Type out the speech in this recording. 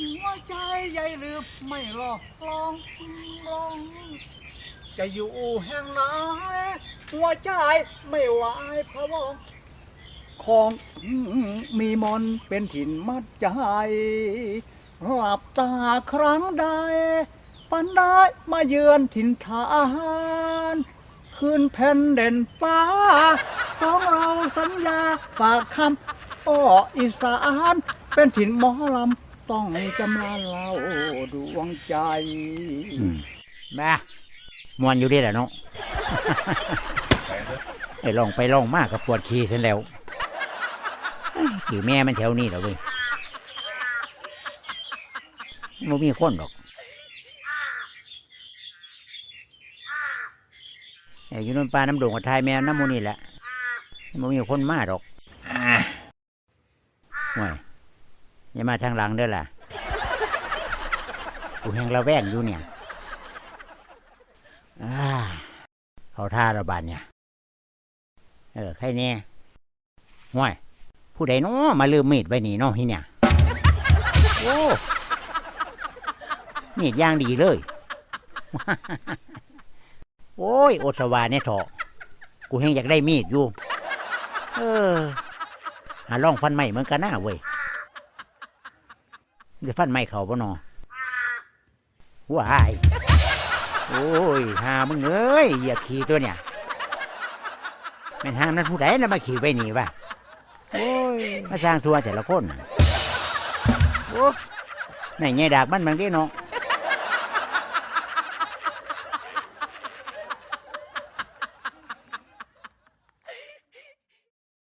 หัวใจใหญ่ลืมไม่หลอกลองลอง จะอยู่แห่งไหนหัวใจไม่ไหวพะวงของมีมนเป็นถิ่นมัดใจหลับตาครั้งใด ปันได้มาเยือนถิ่นฐานคืนแผ่นเด่นฟ้า สองเราสัญญาฝากคำอ้ออีสาน เป็นถิ่นหมอลำ ต้องจำลาเราดวงใจอืมมามวนอยู่ดีแหละเนาะ ไอ้ลองไปลองมากกับปวดขี้เส้นแล้วเอ้ยขี่แม่มันแถวนี้เหรอเว้ยมันมีคนดอกไอ้อยู่นนปลาน้ำโด่งกับทายแมวน้ำมูนี่แหละมันมีคนมาดอก อ่าห่วย อย่ามาทางหลังเด้อล่ะกูแหงระแวงอยู่เนี่ยอ่าเขาท่าระบาดเนี่ย เออใครเนี่ยห่วยผู้ใดเนาะมาลืมมีดไว้นี่เนาะที่เนี่ย โอ้มีดย่างดีเลย โอ้ย โอสวาเนี่ยเถอะกูเฮงอยากได้มีดอยู่ เออหาล่องฟันใหม่เหมือนกันหน้าเว้ย จะฟันไม่เขาปะนอว้าย โอ้ยหามึงเอ้ยเหยียบขี่ตัวเนี่ยแม่นห้ามนั้นผู้ใดแล้วมาขี่ไปหนีวะโอ้ย มาสร้างสัวแต่ละคน โอ้ในแง่ดากมันบางทีเนาะ